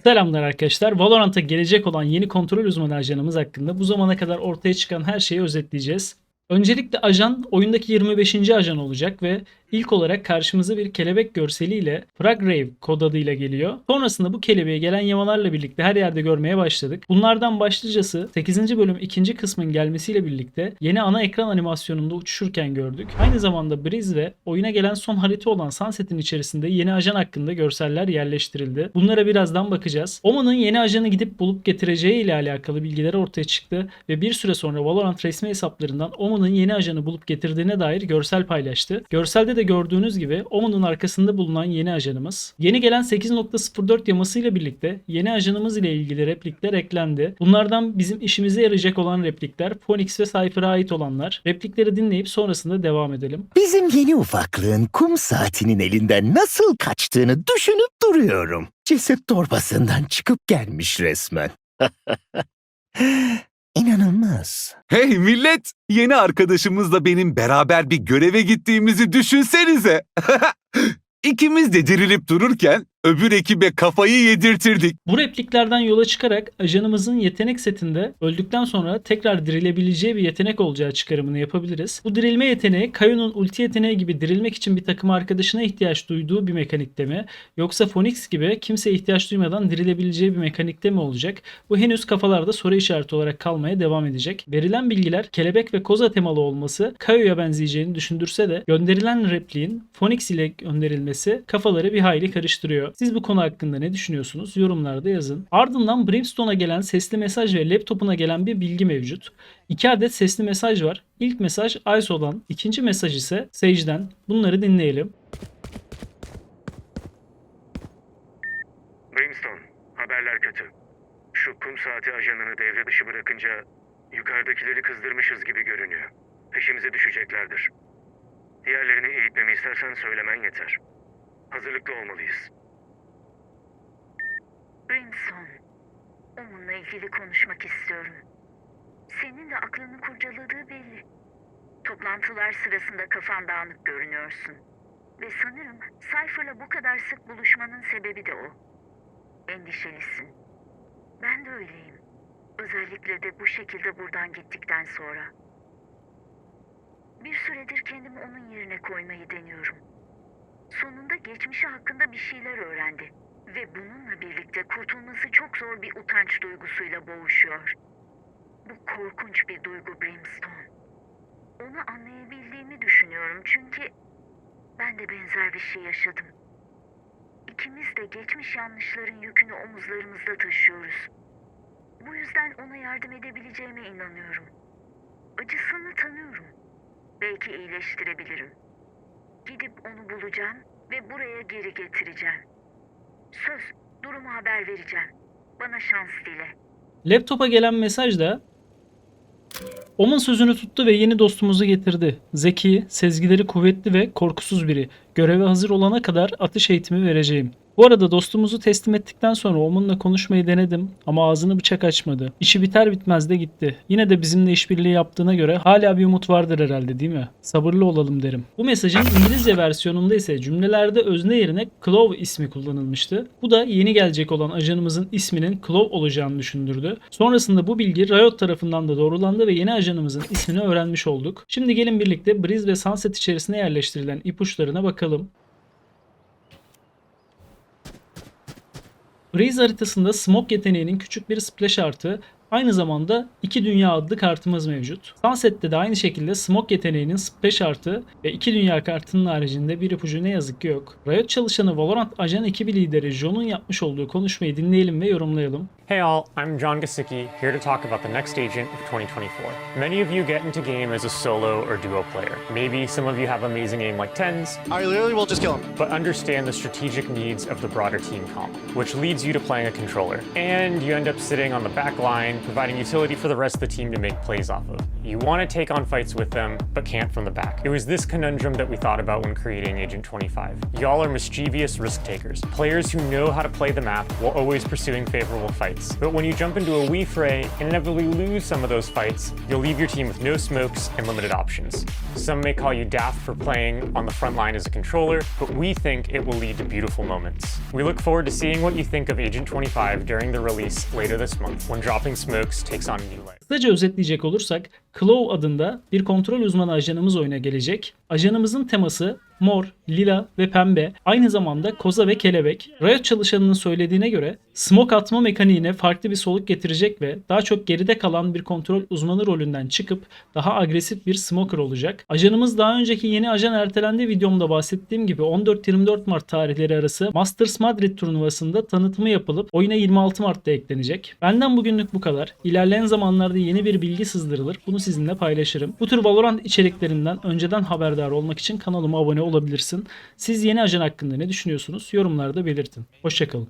Selamlar arkadaşlar. Valorant'a gelecek olan yeni kontrol uzmanı ajanımız hakkında bu zamana kadar ortaya çıkan her şeyi özetleyeceğiz. Öncelikle ajan oyundaki 25. ajan olacak ve ilk olarak karşımıza bir kelebek görseliyle Frag Rave kod adıyla geliyor. Sonrasında bu kelebeğe gelen yamalarla birlikte her yerde görmeye başladık. Bunlardan başlıcası 8. bölüm 2. kısmın gelmesiyle birlikte yeni ana ekran animasyonunda uçuşurken gördük. Aynı zamanda Breeze ve oyuna gelen son harita olan Sunset'in içerisinde yeni ajan hakkında görseller yerleştirildi. Bunlara birazdan bakacağız. Oman'ın yeni ajanı gidip bulup getireceği ile alakalı bilgiler ortaya çıktı ve bir süre sonra Valorant resmi hesaplarından Oman'ın yeni ajanı bulup getirdiğine dair görsel paylaştı. Görselde de gördüğünüz gibi Oman'ın arkasında bulunan yeni ajanımız. Yeni gelen 8.04 yamasıyla birlikte yeni ajanımız ile ilgili replikler eklendi. Bunlardan bizim işimize yarayacak olan replikler Phoenix ve Cypher'a ait olanlar. Replikleri dinleyip sonrasında devam edelim. Bizim yeni ufaklığın kum saatinin elinden nasıl kaçtığını düşünüp duruyorum. Ceset torbasından çıkıp gelmiş resmen. İnanılmaz. Hey millet! Yeni arkadaşımızla benim beraber bir göreve gittiğimizi düşünsenize. İkimiz de dirilip dururken öbür ekibe kafayı yedirtirdik. Bu repliklerden yola çıkarak ajanımızın yetenek setinde öldükten sonra tekrar dirilebileceği bir yetenek olacağı çıkarımını yapabiliriz. Bu dirilme yeteneği Kayu'nun ulti yeteneği gibi dirilmek için bir takım arkadaşına ihtiyaç duyduğu bir mekanikte mi? Yoksa Phoenix gibi kimseye ihtiyaç duymadan dirilebileceği bir mekanikte mi olacak? Bu henüz kafalarda soru işareti olarak kalmaya devam edecek. Verilen bilgiler kelebek ve koza temalı olması Kayu'ya benzeyeceğini düşündürse de gönderilen repliğin Phoenix ile gönderilmesi kafaları bir hayli karıştırıyor. Siz bu konu hakkında ne düşünüyorsunuz? Yorumlarda yazın. Ardından Brimstone'a gelen sesli mesaj ve laptopuna gelen bir bilgi mevcut. İki adet sesli mesaj var. İlk mesaj ISO'dan, ikinci mesaj ise Sage'den. Bunları dinleyelim. Brimstone, haberler kötü. Şu kum saati ajanını devre dışı bırakınca yukarıdakileri kızdırmışız gibi görünüyor. Peşimize düşeceklerdir. Diğerlerini eğitmemi istersen söylemen yeter. Hazırlıklı olmalıyız. Brimstone, onunla ilgili konuşmak istiyorum. Senin de aklını kurcaladığı belli. Toplantılar sırasında kafan dağınık görünüyorsun. Ve sanırım Cypher'la bu kadar sık buluşmanın sebebi de o. Endişelisin. Ben de öyleyim. Özellikle de bu şekilde buradan gittikten sonra. Bir süredir kendimi onun yerine koymayı deniyorum. Sonunda geçmişi hakkında bir şeyler öğrendi. Ve bununla birlikte kurtulması çok zor bir utanç duygusuyla boğuşuyor. Bu korkunç bir duygu Brimstone. Onu anlayabildiğimi düşünüyorum çünkü ben de benzer bir şey yaşadım. İkimiz de geçmiş yanlışların yükünü omuzlarımızda taşıyoruz. Bu yüzden ona yardım edebileceğime inanıyorum. Acısını tanıyorum. Belki iyileştirebilirim. Gidip onu bulacağım ve buraya geri getireceğim. Söz, durumu haber vereceğim. Bana şans dile. Laptopa gelen mesaj da Oman sözünü tuttu ve yeni dostumuzu getirdi. Zeki, sezgileri kuvvetli ve korkusuz biri. Göreve hazır olana kadar atış eğitimi vereceğim. Bu arada dostumuzu teslim ettikten sonra Oman'la konuşmayı denedim ama ağzını bıçak açmadı. İşi biter bitmez de gitti. Yine de bizimle işbirliği yaptığına göre hala bir umut vardır herhalde değil mi? Sabırlı olalım derim. Bu mesajın İngilizce versiyonunda ise cümlelerde özne yerine Clove ismi kullanılmıştı. Bu da yeni gelecek olan ajanımızın isminin Clove olacağını düşündürdü. Sonrasında bu bilgi Riot tarafından da doğrulandı ve yeni ajanımızın ismini öğrenmiş olduk. Şimdi gelin birlikte Breeze ve Sunset içerisine yerleştirilen ipuçlarına bakalım. Breeze haritasında Smoke yeteneğinin küçük bir splash artı aynı zamanda iki dünya adlı kartımız mevcut. Sunset'te de aynı şekilde Smoke yeteneğinin splash artı ve iki dünya kartının haricinde bir ipucu ne yazık ki yok. Riot çalışanı Valorant ajan ekibi lideri John'un yapmış olduğu konuşmayı dinleyelim ve yorumlayalım. Hey all, I'm John Gasicki, here to talk about the next agent of 2024. Many of you get into game as a solo or duo player. Maybe some of you have amazing aim like tens, I literally will just kill him. but understand the strategic needs of the broader team comp, which leads you to playing a controller. And you end up sitting on the back line, providing utility for the rest of the team to make plays off of. You want to take on fights with them, but can't from the back. It was this conundrum that we thought about when creating Agent 25. Y'all are mischievous risk takers, players who know how to play the map while always pursuing favorable fights. But when you jump into a Wii fray and inevitably lose some of those fights, you'll leave your team with no smokes and limited options. Some may call you daft for playing on the front line as a controller, but we think it will lead to beautiful moments. We look forward to seeing what you think of Agent 25 during the release later this month when Dropping Smokes takes on a new life. Özetleyecek olursak Claw adında bir kontrol uzmanı ajanımız oyuna gelecek. Ajanımızın teması mor, lila ve pembe. Aynı zamanda koza ve kelebek. Riot çalışanının söylediğine göre smoke atma mekaniğine farklı bir soluk getirecek ve daha çok geride kalan bir kontrol uzmanı rolünden çıkıp daha agresif bir smoker olacak. Ajanımız daha önceki yeni ajan ertelendi videomda bahsettiğim gibi 14-24 Mart tarihleri arası Masters Madrid turnuvasında tanıtımı yapılıp oyuna 26 Mart'ta eklenecek. Benden bugünlük bu kadar. İlerleyen zamanlarda yeni bir bilgi sızdırılır. Bunu sizinle paylaşırım. Bu tür Valorant içeriklerinden önceden haberdar olmak için kanalıma abone olabilirsin. Siz yeni ajan hakkında ne düşünüyorsunuz? Yorumlarda belirtin. Hoşçakalın.